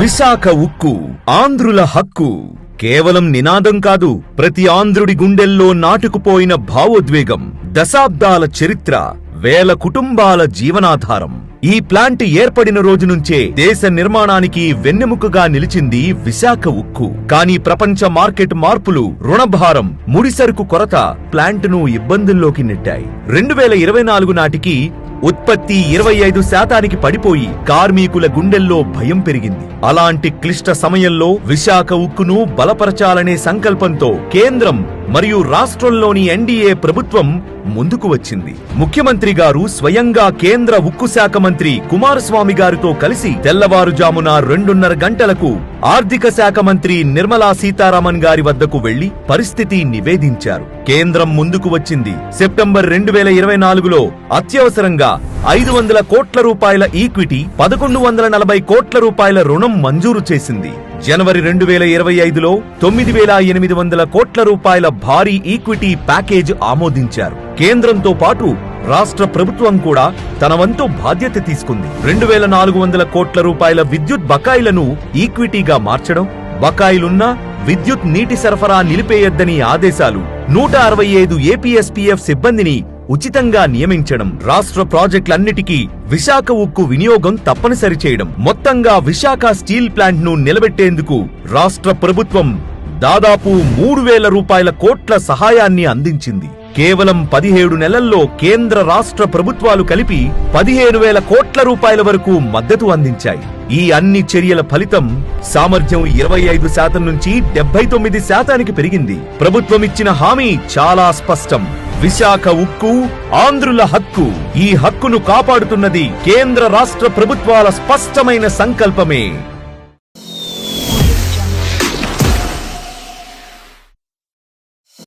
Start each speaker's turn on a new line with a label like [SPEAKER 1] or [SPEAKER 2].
[SPEAKER 1] విశాఖ ఉక్కు. ఆంధ్రుల హక్కు. కేవలం నినాదం కాదు ప్రతి ఆంధ్రుడి గుండెల్లో నాటుకుపోయిన భావోద్వేగం దశాబ్దాల చరిత్ర వేల కుటుంబాల జీవనాధారం. ఈ ప్లాంట్ ఏర్పడిన రోజు నుంచే దేశ నిర్మాణానికి వెన్నెముకగా నిలిచింది విశాఖ ఉక్కు. కానీ ప్రపంచ మార్కెట్ మార్పులు రుణభారం ముడిసరుకు కొరత ప్లాంట్ను ఇబ్బందుల్లోకి నెట్టాయి. రెండు వేల ఇరవై నాలుగు నాటికి ఉత్పత్తి ఇరవై ఐదు శాతానికి పడిపోయి కార్మికుల గుండెల్లో భయం పెరిగింది. అలాంటి క్లిష్ట సమయంలో విశాఖ ఉక్కును బలపరచాలనే సంకల్పంతో కేంద్రం మరియు రాష్ట్రంలోని ఎన్డీఏ ప్రభుత్వం ముందుకు వచ్చింది. ముఖ్యమంత్రి గారు స్వయంగా కేంద్ర ఉక్కు శాఖ మంత్రి కుమారస్వామి గారితో కలిసి తెల్లవారుజామున రెండున్నర గంటలకు ఆర్థిక శాఖ మంత్రి నిర్మలా సీతారామన్ గారి వద్దకు వెళ్ళి పరిస్థితి నివేదించారు. కేంద్రం ముందుకు వచ్చింది. సెప్టెంబర్ రెండు వేల ఇరవై నాలుగులో అత్యవసరంగా ఐదు వందల కోట్ల రూపాయల ఈక్విటీ పదకొండు వందల నలభై కోట్ల రూపాయల రుణం మంజూరు చేసింది. జనవరి రెండు వేల ఇరవై ఐదులో తొమ్మిది వేల ఎనిమిది వందల కోట్ల రూపాయల భారీ ఈక్విటీ ప్యాకేజ్ ఆమోదించారు. కేంద్రంతో పాటు రాష్ట్ర ప్రభుత్వం కూడా తన వంతు బాధ్యత తీసుకుంది. రెండు వేల నాలుగు వందల కోట్ల రూపాయల విద్యుత్ బకాయిలను ఈక్విటీగా మార్చడం బకాయిలున్నా విద్యుత్ నీటి సరఫరా నిలిపేయొద్దని ఆదేశాలు నూట అరవై ఐదు ఏపీఎస్పీఎఫ్ సిబ్బందిని ఉచితంగా నియమించడం రాష్ట్ర ప్రాజెక్టులన్నిటికీ విశాఖ ఉక్కు వినియోగం తప్పనిసరి చేయడం మొత్తంగా విశాఖ స్టీల్ ప్లాంట్ను నిలబెట్టేందుకు రాష్ట్ర ప్రభుత్వం దాదాపు మూడు వేల రూపాయల కోట్ల సహాయాన్ని అందించింది. కేవలం పదిహేడు నెలల్లో కేంద్ర రాష్ట్ర ప్రభుత్వాలు కలిపి పదిహేను వేల కోట్ల రూపాయల వరకు మద్దతు అందించాయి. ఈ అన్ని చర్యల ఫలితం సామర్థ్యం ఇరవై ఐదు శాతం నుంచి డెబ్బై తొమ్మిది శాతానికి పెరిగింది. ప్రభుత్వం ఇచ్చిన హామీ చాలా స్పష్టం. విశాఖ ఉక్కు ఆంధ్రుల హక్కు. ఈ హక్కును కాపాడుతున్నది కేంద్ర రాష్ట్ర ప్రభుత్వాల స్పష్టమైన సంకల్పమే.